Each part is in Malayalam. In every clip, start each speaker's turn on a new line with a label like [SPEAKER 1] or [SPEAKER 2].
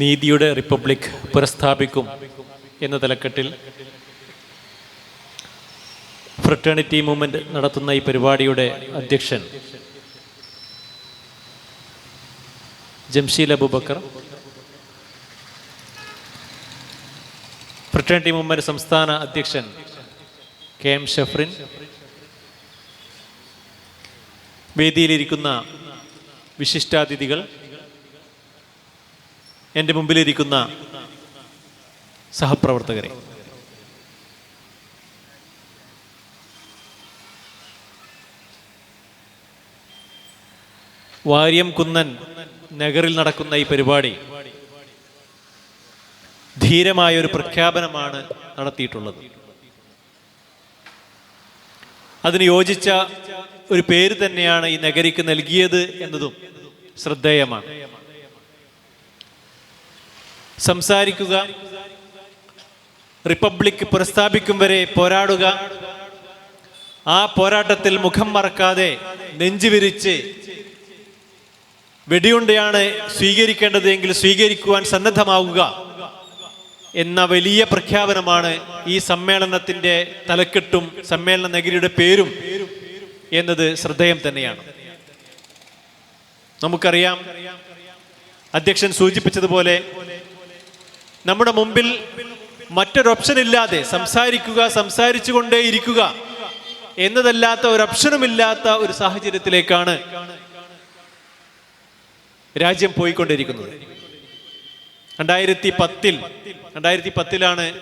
[SPEAKER 1] നീതിയുടെ റിപ്പബ്ലിക് പുനഃസ്ഥാപിക്കും എന്ന തലക്കെട്ടിൽ ഫ്രട്ടേണിറ്റി മൂവ്മെന്റ് നടത്തുന്ന ഈ പരിപാടിയുടെ അധ്യക്ഷൻ ജംഷീൽ അബൂബക്കർ. ഫ്രട്ടേണിറ്റി മൂവ്മെന്റ് സംസ്ഥാന അധ്യക്ഷൻ കെ എം ഷഫ്രിൻ. വേദിയിലിരിക്കുന്ന വിശിഷ്ടാതിഥികൾ എന്റെ മുമ്പിലിരിക്കുന്ന സഹപ്രവർത്തകരെ. വാര്യം കുന്നൻ നഗറിൽ നടക്കുന്ന ഈ പരിപാടി ധീരമായ ഒരു പ്രഖ്യാപനമാണ് നടത്തിയിട്ടുള്ളത്. അതിന് യോജിച്ച ഒരു പേര് തന്നെയാണ് ഈ നഗരിക്ക് നൽകിയത് എന്നതും ശ്രദ്ധേയമാണ്. സംസാരിക്കുക. റിപ്പബ്ലിക് പുനഃസ്ഥാപിക്കും വരെ പോരാടുക. ആ പോരാട്ടത്തിൽ മുഖം മറക്കാതെ നെഞ്ചുവിരിച്ച് വെടിയുണ്ടയാണ് സ്വീകരിക്കേണ്ടത് എങ്കിൽ സ്വീകരിക്കുവാൻ സന്നദ്ധമാവുക എന്ന വലിയ പ്രഖ്യാപനമാണ് ഈ സമ്മേളനത്തിന്റെ തലക്കെട്ടും സമ്മേളന നഗരിയുടെ പേരും എന്നത് ശ്രദ്ധേയം തന്നെയാണ്. നമുക്കറിയാം അധ്യക്ഷൻ സൂചിപ്പിച്ചതുപോലെ നമ്മുടെ മുമ്പിൽ മറ്റൊരു ഓപ്ഷൻ ഇല്ലാതെ സംസാരിക്കുക സംസാരിച്ചു കൊണ്ടേയിരിക്കുക എന്നതല്ലാത്ത ഒരു ഓപ്ഷനുമില്ലാത്ത ഒരു സാഹചര്യത്തിലേക്കാണ് രാജ്യം പോയിക്കൊണ്ടിരിക്കുന്നത്. രണ്ടായിരത്തി പത്തിൽ രണ്ടായിരത്തി പത്തിലാണ്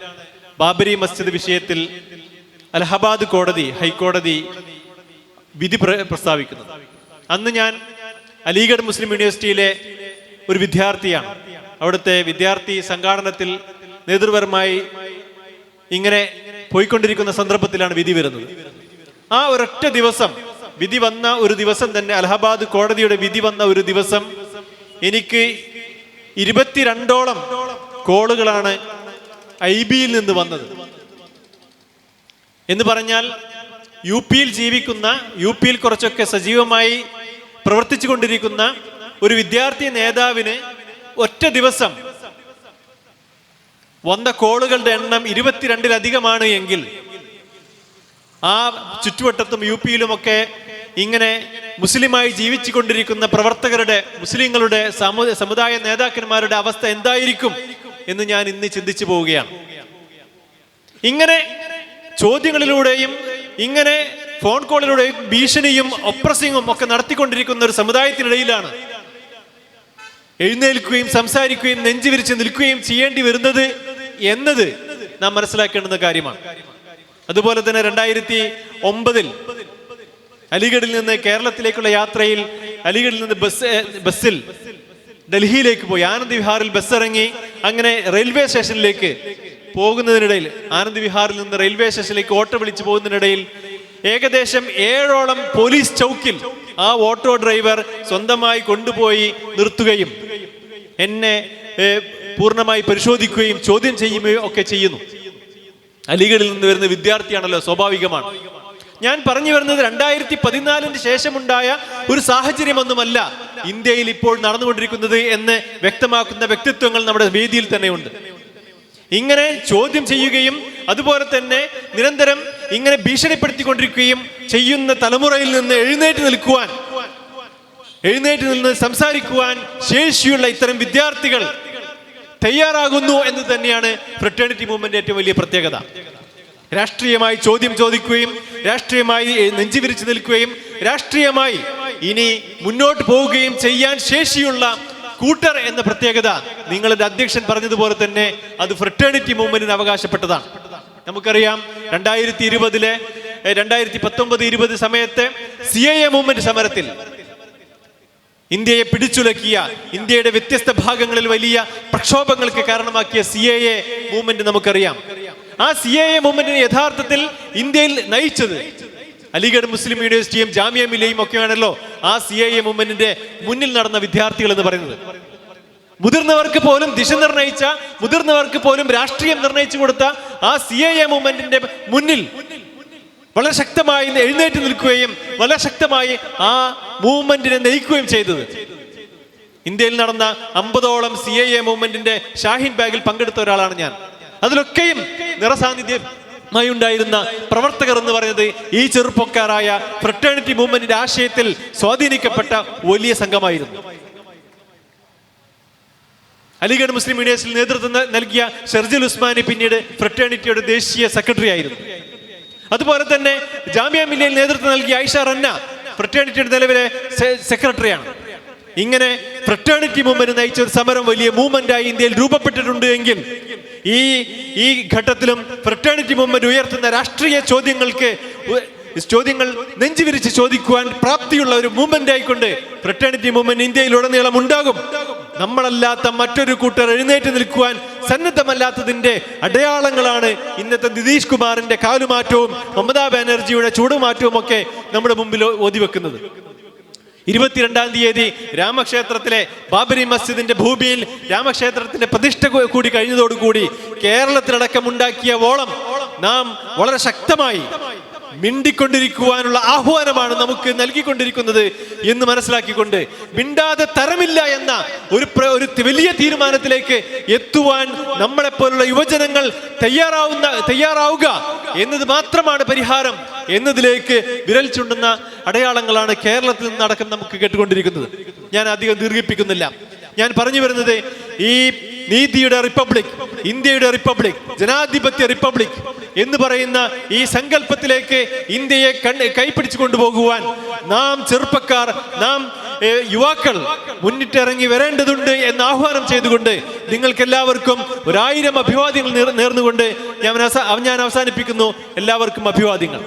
[SPEAKER 1] ബാബരി മസ്ജിദ് വിഷയത്തിൽ അലഹബാദ് കോടതി ഹൈക്കോടതി വിധി പ്ര- പ്രസ്താവിക്കുന്നത്. അന്ന് ഞാൻ അലിഗഡ് മുസ്ലിം യൂണിവേഴ്സിറ്റിയിലെ ഒരു വിദ്യാർത്ഥിയാണ്. അവിടുത്തെ വിദ്യാർത്ഥി സംഘാടനത്തിൽ നേതൃപരമായി ഇങ്ങനെ പോയിക്കൊണ്ടിരിക്കുന്ന സന്ദർഭത്തിലാണ് വിധി വരുന്നത്. ആ ഒരൊറ്റ ദിവസം വിധി വന്ന ഒരു ദിവസം തന്നെ അലഹബാദ് കോടതിയുടെ വിധി വന്ന ഒരു ദിവസം എനിക്ക് ഇരുപത്തിരണ്ടോളം കോളുകളാണ് ഐ ബിയിൽ നിന്ന് വന്നത്. എന്ന് പറഞ്ഞാൽ യു പിയിൽ ജീവിക്കുന്ന യു പിയിൽ കുറച്ചൊക്കെ സജീവമായി പ്രവർത്തിച്ചു കൊണ്ടിരിക്കുന്ന ഒരു വിദ്യാർത്ഥി നേതാവിന് ഒറ്റ ദിവസം. വന്ന കോളുകളുടെ എണ്ണം ഇരുപത്തിരണ്ടിലധികമാണ് എങ്കിൽ ആ ചുറ്റുവട്ടത്തും യു പിയിലുമൊക്കെ ഇങ്ങനെ മുസ്ലിമായി ജീവിച്ചു കൊണ്ടിരിക്കുന്ന പ്രവർത്തകരുടെ മുസ്ലിങ്ങളുടെ സമു- സമുദായ നേതാക്കന്മാരുടെ അവസ്ഥ എന്തായിരിക്കും എന്ന് ഞാൻ ഇന്ന് ചിന്തിച്ചു പോവുകയാണ്. ഇങ്ങനെ ചോദ്യങ്ങളിലൂടെയും ഇങ്ങനെ ഫോൺ കോളിലൂടെയും ഭീഷണിയും ഒപ്രസിങ്ങും ഒക്കെ നടത്തിക്കൊണ്ടിരിക്കുന്ന ഒരു സമുദായത്തിനിടയിലാണ് എഴുന്നേൽക്കുകയും സംസാരിക്കുകയും നെഞ്ചുവിരിച്ച് നിൽക്കുകയും ചെയ്യേണ്ടി വരുന്നത് എന്നത് നാം മനസ്സിലാക്കേണ്ടുന്ന കാര്യമാണ്. അതുപോലെ തന്നെ രണ്ടായിരത്തി ഒമ്പതിൽ അലിഗഡിൽ നിന്ന് കേരളത്തിലേക്കുള്ള യാത്രയിൽ അലിഗഡിൽ നിന്ന് ബസ് ബസ്സിൽ ഡൽഹിയിലേക്ക് പോയി. ആനന്ദ് വിഹാറിൽ ബസ് ഇറങ്ങി അങ്ങനെ റെയിൽവേ സ്റ്റേഷനിലേക്ക് പോകുന്നതിനിടയിൽ ആനന്ദ് വിഹാറിൽ നിന്ന് റെയിൽവേ സ്റ്റേഷനിലേക്ക് ഓട്ടോ വിളിച്ചു പോകുന്നതിനിടയിൽ ഏകദേശം ഏഴോളം പോലീസ് ചൗക്കിൽ ആ ഓട്ടോ ഡ്രൈവർ സ്വന്തമായി കൊണ്ടുപോയി നിർത്തുകയും എന്നെ പൂർണമായി പരിശോധിക്കുകയും ചോദ്യം ചെയ്യുകയും ഒക്കെ ചെയ്യുന്നു. അലിഗഡിൽ നിന്ന് വരുന്ന വിദ്യാർത്ഥിയാണല്ലോ സ്വാഭാവികമാണ്. ഞാൻ പറഞ്ഞു വരുന്നത് രണ്ടായിരത്തി പതിനാലിന് ശേഷമുണ്ടായ ഒരു സാഹചര്യമൊന്നുമല്ല ഇന്ത്യയിൽ ഇപ്പോൾ നടന്നുകൊണ്ടിരിക്കുന്നത് എന്ന് വ്യക്തമാക്കുന്ന വ്യക്തിത്വങ്ങൾ നമ്മുടെ വേദിയിൽ തന്നെയുണ്ട്. ഇങ്ങനെ ചോദ്യം ചെയ്യുകയും അതുപോലെ തന്നെ നിരന്തരം ഇങ്ങനെ ഭീഷണിപ്പെടുത്തിക്കൊണ്ടിരിക്കുകയും ചെയ്യുന്ന തലമുറയിൽ നിന്ന് എഴുന്നേറ്റ് നിൽക്കുവാൻ എഴുന്നേറ്റ് നിന്ന് സംസാരിക്കുവാൻ ശേഷിയുള്ള ഇത്തരം വിദ്യാർത്ഥികൾ തയ്യാറാകുന്നു എന്ന് തന്നെയാണ് ഫ്രട്ടേണിറ്റി മൂവ്മെന്റ് ഏറ്റവും വലിയ പ്രത്യേകത. രാഷ്ട്രീയമായി ചോദ്യം ചോദിക്കുകയും രാഷ്ട്രീയമായി നെഞ്ചു വിരിച്ചു നിൽക്കുകയും രാഷ്ട്രീയമായി ഇനി മുന്നോട്ട് പോവുകയും ചെയ്യാൻ ശേഷിയുള്ള കൂട്ടർ എന്ന പ്രത്യേകത നിങ്ങളുടെ അധ്യക്ഷൻ പറഞ്ഞതുപോലെ തന്നെ അത് ഫ്രട്ടേണിറ്റി മൂവ്മെന്റിന് അവകാശപ്പെട്ടതാണ്. നമുക്കറിയാം രണ്ടായിരത്തി ഇരുപതിലെ രണ്ടായിരത്തി പത്തൊമ്പത് ഇരുപത് സമയത്തെ സി എ മൂവ്മെന്റ് സമരത്തിൽ ഇന്ത്യയെ പിടിച്ചുലക്കിയ ഇന്ത്യയുടെ വ്യത്യസ്ത ഭാഗങ്ങളിൽ വലിയ പ്രക്ഷോഭങ്ങൾക്ക് കാരണമാക്കിയ സി എ എ മൂവ്മെന്റ് നമുക്കറിയാം. ആ സി എ എ മൂവ്മെന്റിനെ യഥാർത്ഥത്തിൽ ഇന്ത്യയിൽ നയിച്ചത് അലിഗഡ് മുസ്ലിം യൂണിവേഴ്സിറ്റിയും ജാമ്യ മില്ലയും ഒക്കെയാണല്ലോ ആ സി എ എ മൂവ്മെന്റിന്റെ മുന്നിൽ നടന്ന വിദ്യാർത്ഥികൾ എന്ന് പറയുന്നത്. മുതിർന്നവർക്ക് പോലും ദിശ നിർണയിച്ച മുതിർന്നവർക്ക് പോലും രാഷ്ട്രീയം നിർണയിച്ചു കൊടുത്ത ആ സി എ എ മൂവ്മെന്റിന്റെ മുന്നിൽ വളരെ ശക്തമായി എഴുന്നേറ്റ് നിൽക്കുകയും വളരെ ശക്തമായി ആ മൂവ്മെന്റിനെ നയിക്കുകയും ചെയ്തത്. ഇന്ത്യയിൽ നടന്ന അമ്പതോളം സി ഐ എ മൂവ്മെന്റിന്റെ ഷാഹിൻ ബാഗിൽ പങ്കെടുത്ത ഒരാളാണ് ഞാൻ. അതിലൊക്കെയും നിറസാന്നിധ്യമായി ഉണ്ടായിരുന്ന പ്രവർത്തകർ എന്ന് പറയുന്നത് ഈ ചെറുപ്പക്കാരായ ഫ്രട്ടേണിറ്റി മൂവ്മെന്റിന്റെ ആശയത്തിൽ സ്വാധീനിക്കപ്പെട്ട വലിയ സംഘമായിരുന്നു. അലിഗഡ് മുസ്ലിം യൂണിവേഴ്സിറ്റിയിൽ നേതൃത്വം നൽകിയ ഷെർജുൽ ഉസ്മാനി പിന്നീട് ഫ്രട്ടേണിറ്റിയുടെ ദേശീയ സെക്രട്ടറി ആയിരുന്നു. അതുപോലെ തന്നെ ജാമ്യ മില്ലിയിൽ നേതൃത്വം നൽകിയ ഐഷ റന്ന ഫ്രട്ടേണിറ്റിയുടെ നിലവിലെ സെക്രട്ടറിയാണ് ഇങ്ങനെ ഫ്രട്ടേണിറ്റി മൂവ്മെന്റ് നയിച്ച ഒരു സമരം വലിയ മൂവ്മെന്റായി ഇന്ത്യയിൽ രൂപപ്പെട്ടിട്ടുണ്ട് എങ്കിൽ ഈ ഈ ഘട്ടത്തിലും ഫ്രട്ടേണിറ്റി മൂവ്മെന്റ് ഉയർത്തുന്ന രാഷ്ട്രീയ ചോദ്യങ്ങൾക്ക് ചോദ്യങ്ങൾ നെഞ്ചുവിരിച്ച് ചോദിക്കുവാൻ പ്രാപ്തിയുള്ള ഒരു മൂവ്മെന്റ് ആയിക്കൊണ്ട് ഫ്രട്ടേണിറ്റി മൂവ്മെന്റ് ഇന്ത്യയിലുടനീളം ഉണ്ടാകും. നമ്മളല്ലാത്ത മറ്റൊരു കൂട്ടർ എഴുന്നേറ്റ് നിൽക്കുവാൻ സന്നദ്ധമല്ലാത്തതിന്റെ അടയാളങ്ങളാണ് ഇന്നത്തെ നിതീഷ് കുമാറിന്റെ കാലുമാറ്റവും മമതാ ബാനർജിയുടെ ചൂടുമാറ്റവും ഒക്കെ നമ്മുടെ മുമ്പിൽ ഓതിവെക്കുന്നത്. ഇരുപത്തിരണ്ടാം തീയതി രാമക്ഷേത്രത്തിലെ ബാബരി മസ്ജിദിന്റെ ഭൂമിയിൽ രാമക്ഷേത്രത്തിന്റെ പ്രതിഷ്ഠ കൂടി കഴിഞ്ഞതോടുകൂടി കേരളത്തിലടക്കം ഉണ്ടാക്കിയ ഓളം നാം വളരെ ശക്തമായി മിണ്ടിക്കൊണ്ടിരിക്കുവാനുള്ള ആഹ്വാനമാണ് നമുക്ക് നൽകിക്കൊണ്ടിരിക്കുന്നത് എന്ന് മനസ്സിലാക്കിക്കൊണ്ട് മിണ്ടാതെ തരമില്ല എന്ന ഒരു ഒരു വലിയ തീരുമാനത്തിലേക്ക് എത്തുവാൻ നമ്മളെപ്പോലുള്ള യുവജനങ്ങൾ തയ്യാറാവുന്ന തയ്യാറാവുക എന്നത് മാത്രമാണ് പരിഹാരം എന്നതിലേക്ക് വിരൽ ചുണ്ടുന്ന അടയാളങ്ങളാണ് കേരളത്തിൽ നിന്നടക്കം നമുക്ക് കേട്ടുകൊണ്ടിരിക്കുന്നത്. ഞാൻ അധികം ദീർഘിപ്പിക്കുന്നില്ല. ഞാൻ പറഞ്ഞു വരുന്നത് ഈ നീതിയുടെ റിപ്പബ്ലിക് ഇന്ത്യയുടെ റിപ്പബ്ലിക് ജനാധിപത്യ റിപ്പബ്ലിക് എന്ന് പറയുന്ന ഈ സങ്കല്പത്തിലേക്ക് ഇന്ത്യയെ കൈപ്പിടിച്ചു കൊണ്ടുപോകുവാൻ നാം ചെറുപ്പക്കാർ നാം യുവാക്കൾ മുന്നിട്ടിറങ്ങി വരേണ്ടതുണ്ട് എന്ന് ആഹ്വാനം ചെയ്തുകൊണ്ട് നിങ്ങൾക്ക് എല്ലാവർക്കും ഒരായിരം അഭിവാദ്യങ്ങൾ നേർന്നുകൊണ്ട് ഞാൻ ഞാൻ അവസാനിപ്പിക്കുന്നു. എല്ലാവർക്കും അഭിവാദ്യങ്ങൾ.